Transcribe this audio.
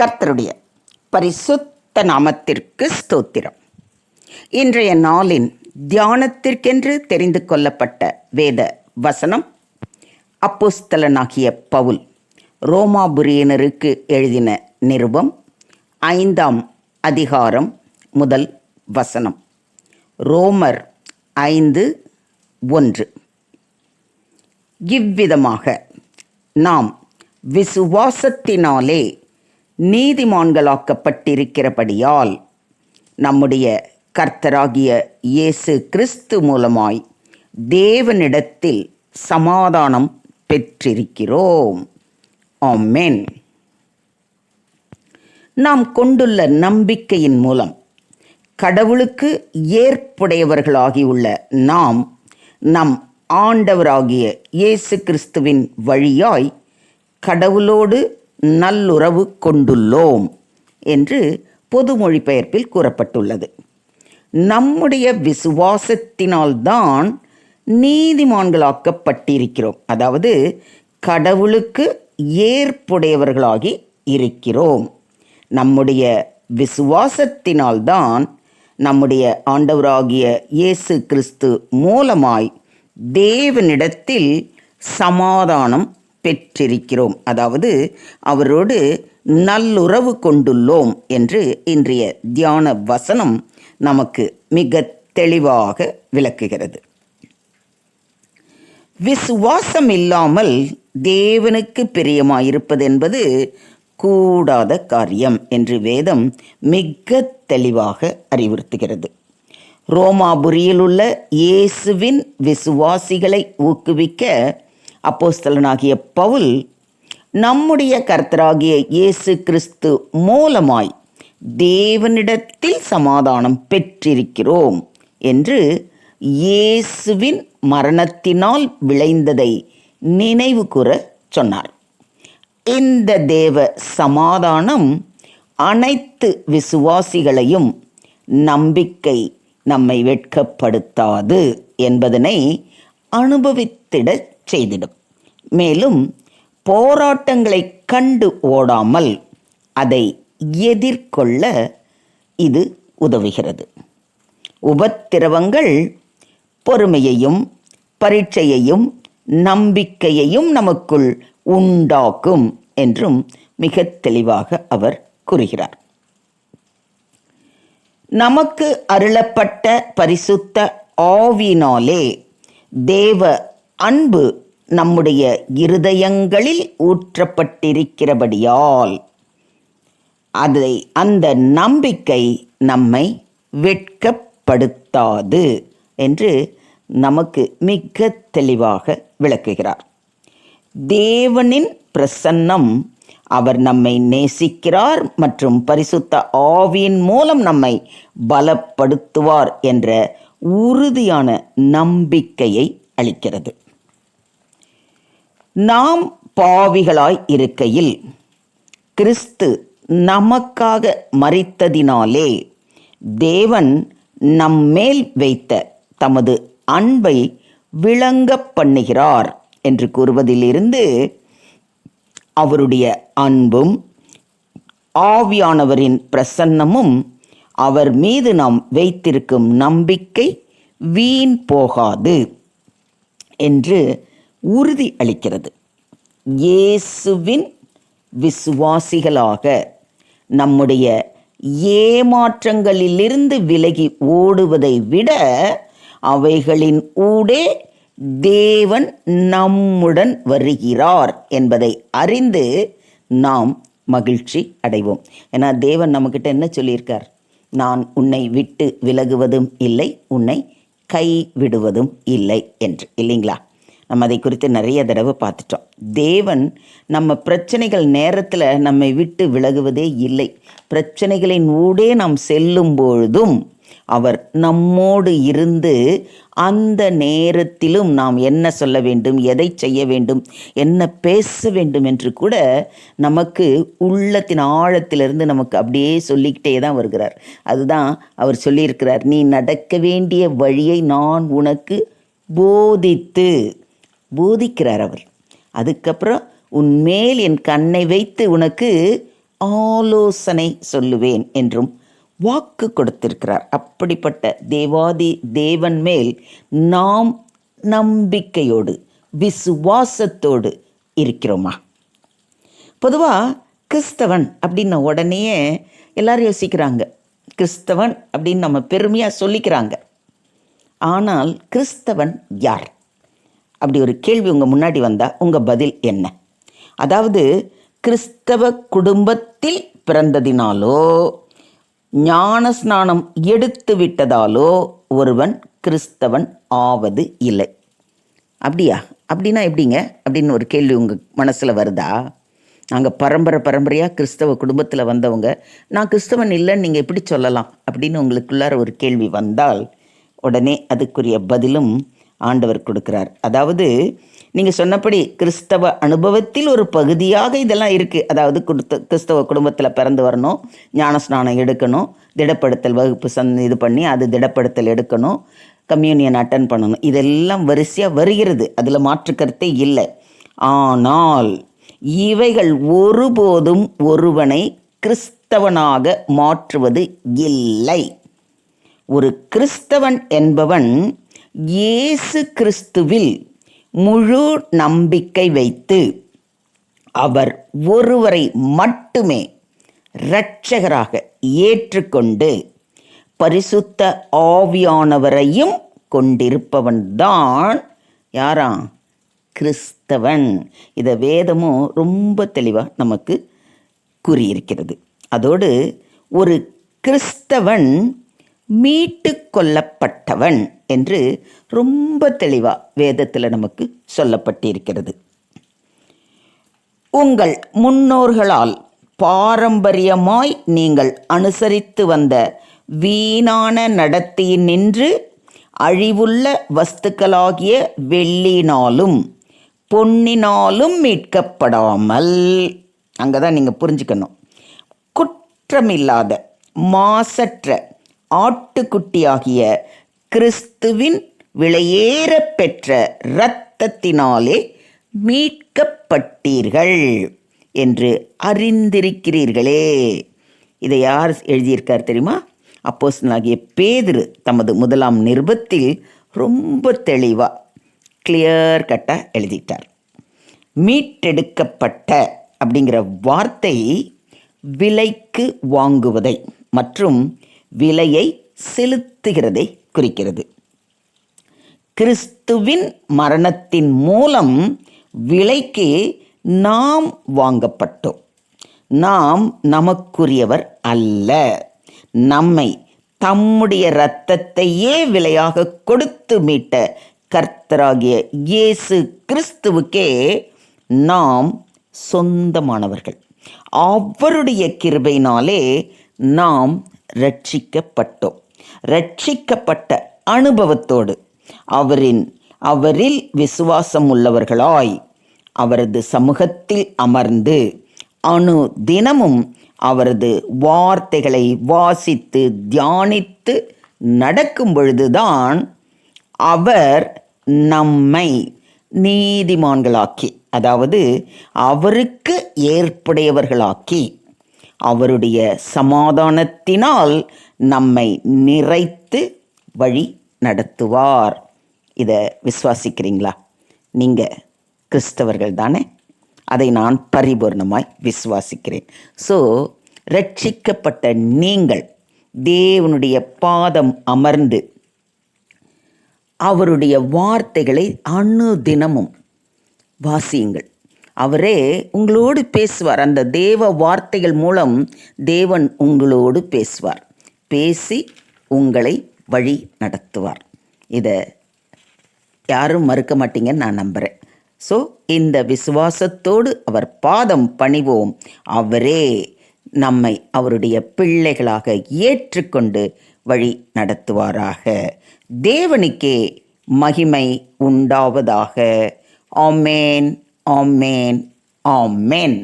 கர்த்தருடைய பரிசுத்த நாமத்திற்கு ஸ்தோத்திரம். இன்றைய நாளின் தியானத்திற்கென்று தெரிந்து கொள்ளப்பட்ட வேத வசனம் அப்போஸ்தலனாகிய பவுல் ரோமாபுரியனருக்கு எழுதின நிருபம் ஐந்தாம் அதிகாரம் முதல் வசனம். ரோமர் ஐந்து ஒன்று. இவ்விதமாக நாம் விசுவாசத்தினாலே நீதிமான்களாக்கப்பட்டிருக்கிறபடியால் நம்முடைய கர்த்தராகிய இயேசு கிறிஸ்து மூலமாய் தேவனிடத்தில் சமாதானம் பெற்றிருக்கிறோம். ஆமென். நாம் கொண்டுள்ள நம்பிக்கையின் மூலம் கடவுளுக்கு ஏற்புடையவர்களாகியுள்ள நாம் நம் ஆண்டவராகிய இயேசு கிறிஸ்துவின் வழியாய் கடவுளோடு நல்லுறவு கொண்டுள்ளோம் என்று பொது மொழிபெயர்ப்பில் கூறப்பட்டுள்ளது. நம்முடைய விசுவாசத்தினால்தான் நீதிமான்களாக்கப்பட்டிருக்கிறோம். அதாவது கடவுளுக்கு ஏற்புடையவர்களாகி இருக்கிறோம். நம்முடைய விசுவாசத்தினால்தான் நம்முடைய ஆண்டவராகிய இயேசு கிறிஸ்து மூலமாய் தேவனிடத்தில் சமாதானம் பெற்றிருக்கிறோம். அதாவது அவரோடு நல்லுறவு கொண்டுள்ளோம் என்று இன்றைய தியான வசனம் நமக்கு மிக தெளிவாக விளக்குகிறது. விசுவாசம் இல்லாமல் தேவனுக்கு பிரியமாயிருப்பது என்பது கூடாத காரியம் என்று வேதம் மிக தெளிவாக அறிவுறுத்துகிறது. ரோமாபுரியில் உள்ள இயேசுவின் விசுவாசிகளை ஊக்குவிக்க அப்போஸ்தலனாகிய பவுல் நம்முடைய கர்த்தராகிய இயேசு கிறிஸ்து மூலமாய் தேவனிடத்தில் சமாதானம் பெற்றிருக்கிறோம் என்று இயேசுவின் மரணத்தினால் விளைந்ததை நினைவு கூற சொன்னார். இந்த தேவ சமாதானம் அனைத்து விசுவாசிகளையும் நம்பிக்கை நம்மை வெட்கப்படுத்தாது என்பதனை அனுபவித்திடச் செய்திடும். மேலும் போராட்டங்களை கண்டு ஓடாமல் அதை எதிர்கொள்ள இது உதவுகிறது. உபத்திரவங்கள் பொறுமையையும் பரீட்சையையும் நம்பிக்கையையும் நமக்குள் உண்டாக்கும் என்றும் மிக தெளிவாக அவர் கூறுகிறார். நமக்கு அருளப்பட்ட பரிசுத்த ஆவினாலே தேவ அன்பு நம்முடைய இருதயங்களில் ஊற்றப்பட்டிருக்கிறபடியால் அதை அந்த நம்பிக்கை நம்மை வெட்கப்படுத்தாது என்று நமக்கு மிக தெளிவாக விளக்குகிறார். தேவனின் பிரசன்னம் அவர் நம்மை நேசிக்கிறார் மற்றும் பரிசுத்த ஆவியின் மூலம் நம்மை பலப்படுத்துவார் என்ற உறுதியான நம்பிக்கையை அளிக்கிறது. நாம் பாவிகளாய் இருக்கையில் கிறிஸ்து நமக்காக மறித்ததினாலே தேவன் நம்மேல் வைத்த தமது அன்பை விளங்க பண்ணுகிறார் என்று கூறுவதிலிருந்து அவருடைய அன்பும் ஆவியானவரின் பிரசன்னமும் அவர் மீது நாம் வைத்திருக்கும் நம்பிக்கை வீண் போகாது என்று உறுதி அளிக்கிறது. இயேசுவின் விசுவாசிகளாக நம்முடைய ஏமாற்றங்களிலிருந்து விலகி ஓடுவதை விட அவைகளின் ஊடே தேவன் நம்முடன் வருகிறார் என்பதை அறிந்து நாம் மகிழ்ச்சி அடைவோம். ஏன்னா தேவன் நம்மக்கிட்ட என்ன சொல்லியிருக்கார்? நான் உன்னை விட்டு விலகுவதும் இல்லை உன்னை கை விடுவதும் இல்லை என்று. இல்லைங்களா? நம்ம அதை குறித்து நிறைய தடவை பார்த்துட்டோம். தேவன் நம்ம பிரச்சனைகள் நேரத்தில் நம்மை விட்டு விலகுவதே இல்லை. பிரச்சனைகளின் ஊடே நாம் செல்லும் பொழுதும் அவர் நம்மோடு இருந்து அந்த நேரத்திலும் நாம் என்ன சொல்ல வேண்டும் எதை செய்ய வேண்டும் என்ன பேச வேண்டும் என்று கூட நமக்கு உள்ளத்தின் ஆழத்திலிருந்து நமக்கு அப்படியே சொல்லிக்கிட்டே தான் வருகிறார். அதுதான் அவர் சொல்லியிருக்கிறார் நீ நடக்க வேண்டிய வழியை நான் உனக்கு போதித்து. போதிக்கிறார் அவர் அதுக்கப்புறம் உன்மேல் என் கண்ணை வைத்து உனக்கு ஆலோசனை சொல்லுவேன் என்றும் வாக்கு கொடுத்திருக்கிறார். அப்படிப்பட்ட தேவாதி தேவன் மேல் நாம் நம்பிக்கையோடு விசுவாசத்தோடு இருக்கிறோமா? பொதுவாக கிறிஸ்தவன் அப்படின்ன உடனேயே எல்லாரும் யோசிக்கிறாங்க. கிறிஸ்தவன் அப்படின்னு நம்ம பெருமையாக சொல்லிக்கிறாங்க. ஆனால் கிறிஸ்தவன் யார்? அப்படி ஒரு கேள்வி உங்கள் முன்னாடி வந்தால் உங்கள் பதில் என்ன? அதாவது கிறிஸ்தவ குடும்பத்தில் பிறந்ததினாலோ ஞான ஸ்நானம் எடுத்து விட்டதாலோ ஒருவன் கிறிஸ்தவன் ஆவது இல்லை. அப்படியா? அப்படின்னா எப்படிங்க? அப்படின்னு ஒரு கேள்வி உங்கள் மனசில் வருதா? நாங்கள் பரம்பரை பரம்பரையாக கிறிஸ்தவ குடும்பத்தில் வந்தவங்க நான் கிறிஸ்தவன் இல்லைன்னு நீங்கள் எப்படி சொல்லலாம்? அப்படின்னு உங்களுக்குள்ளார ஒரு கேள்வி வந்தால் உடனே அதுக்குரிய பதிலும் ஆண்டவர் கொடுக்கிறார். அதாவது நீங்கள் சொன்னபடி கிறிஸ்தவ அனுபவத்தில் ஒரு பகுதியாக இதெல்லாம் இருக்குது அதாவது கொடுத்த கிறிஸ்தவ குடும்பத்தில் பிறந்து வரணும் ஞானஸ்நானம் எடுக்கணும் திடப்படுத்தல் வகுப்பு சந் இது பண்ணி அது திடப்படுத்தல் எடுக்கணும் கம்யூனியன் அட்டன் பண்ணணும். இதெல்லாம் வரிசையாக வருகிறது. அதில் மாற்று கருத்தே இல்லை. ஆனால் இவைகள் ஒருபோதும் ஒருவனை கிறிஸ்தவனாக மாற்றுவது இல்லை. ஒரு கிறிஸ்தவன் என்பவன் இயேசு கிறிஸ்துவில் முழு நம்பிக்கை வைத்து அவர் ஒருவரை மட்டுமே இரட்சகராக ஏற்றுக்கொண்டு பரிசுத்த ஆவியானவரையும் கொண்டிருப்பவன்தான் யாரா? கிறிஸ்தவன். இதை வேதமும் ரொம்ப தெளிவாக நமக்கு கூறியிருக்கிறது. அதோடு ஒரு கிறிஸ்தவன் மீட்டு கொள்ளப்பட்டவன் என்று ரொம்ப தெளிவாக வேதத்தில் நமக்கு சொல்லப்பட்டிருக்கிறது. உங்கள் முன்னோர்களால் பாரம்பரியமாய் நீங்கள் அனுசரித்து வந்த வீணான நடத்தியினின்று அழிவுள்ள வஸ்துக்களாகிய வெள்ளினாலும் பொன்னினாலும் மீட்கப்படாமல் அங்கே தான் நீங்கள் புரிஞ்சுக்கணும். குற்றமில்லாத மாசற்ற ஆட்டுக்குட்டியாகிய கிறிஸ்துவின் விலையேற பெற்ற இரத்தத்தினாலே மீட்கப்பட்டீர்கள் என்று அறிந்திருக்கிறீர்களே. இதை யார் எழுதியிருக்கார் தெரியுமா? அப்போஸ்தலனாகிய பேதிரு தமது முதலாம் நிருபத்தில் ரொம்ப தெளிவாக கிளியர் கட்டாக எழுதிட்டார். மீட்டெடுக்கப்பட்ட அப்படிங்கிற வார்த்தை விலைக்கு வாங்குவதை மற்றும் விலையை செலுத்துகிறதை குறிக்கிறது. கிறிஸ்துவின் மரணத்தின் மூலம் விலைக்கு நாம் வாங்கப்பட்டோம். நாம் நமக்குரியவர் அல்ல. நம்மை தம்முடைய இரத்தத்தையே விலையாக கொடுத்து மீட்ட கர்த்தராகிய இயேசு கிறிஸ்துவுக்கே நாம் சொந்தமானவர்கள். அவருடைய கிருபையினாலே நாம் ரட்சிக்கப்பட்டோம் ரட்சிக்கப்பட்ட அனுபவத்தோடு அவரின் அவரில் விசுவாசம் உள்ளவர்களாய் அவரது சமூகத்தில் அமர்ந்து அணு தினமும் அவரது வார்த்தைகளை வாசித்து தியானித்து நடக்கும் பொழுதுதான் அவர் நம்மை நீதிமான்களாக்கி அதாவது அவருக்கு ஏற்புடையவர்களாக்கி அவருடைய சமாதானத்தினால் நம்மை நிறைத்து வழி நடத்துவார். இதை விசுவாசிக்கிறீங்களா? நீங்கள் கிறிஸ்தவர்கள் தானே? அதை நான் பரிபூர்ணமாய் விசுவாசிக்கிறேன். ஸோ ரட்சிக்கப்பட்ட நீங்கள் தேவனுடைய பாதம் அமர்ந்து அவருடைய வார்த்தைகளை அணு தினமும் வாசியுங்கள். அவரே உங்களோடு பேசுவார். அந்த தேவ வார்த்தைகள் மூலம் தேவன் உங்களோடு பேசுவார். பேசி உங்களை வழி நடத்துவார். இதை யாரும் மறுக்க மாட்டீங்கன்னு நான் நம்புகிறேன் ஸோ இந்த விசுவாசத்தோடு அவர் பாதம் பணிவோம். அவரே நம்மை அவருடைய பிள்ளைகளாக ஏற்றுக்கொண்டு வழி நடத்துவாராக. தேவனுக்கே மகிமை உண்டாவதாக. ஆமேன் ஆமேன் ஆமேன்.